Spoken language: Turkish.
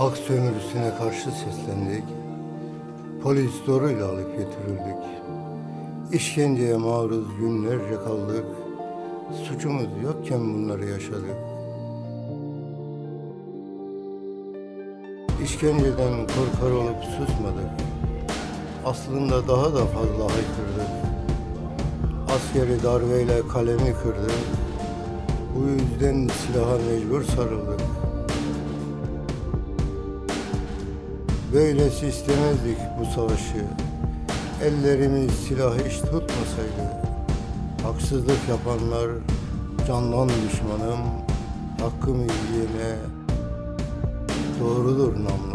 Hak sömürüsüne karşı seslendik. Polis zoruyla alıp götürüldük. İşkenceye maruz günlerce kaldık. Suçumuz yokken bunları yaşadık. İşkenceden korkar olup susmadık. Aslında daha da fazla haykırdık. Askeri darbeyle kalemi kırdı. Bu yüzden silaha mecbur sarıldık. Böylesi istemezdik bu savaşı. Ellerimiz silahı hiç tutmasaydı. Haksızlık yapanlar candan düşmanım. Hakkımı yiyene doğrudur namlum.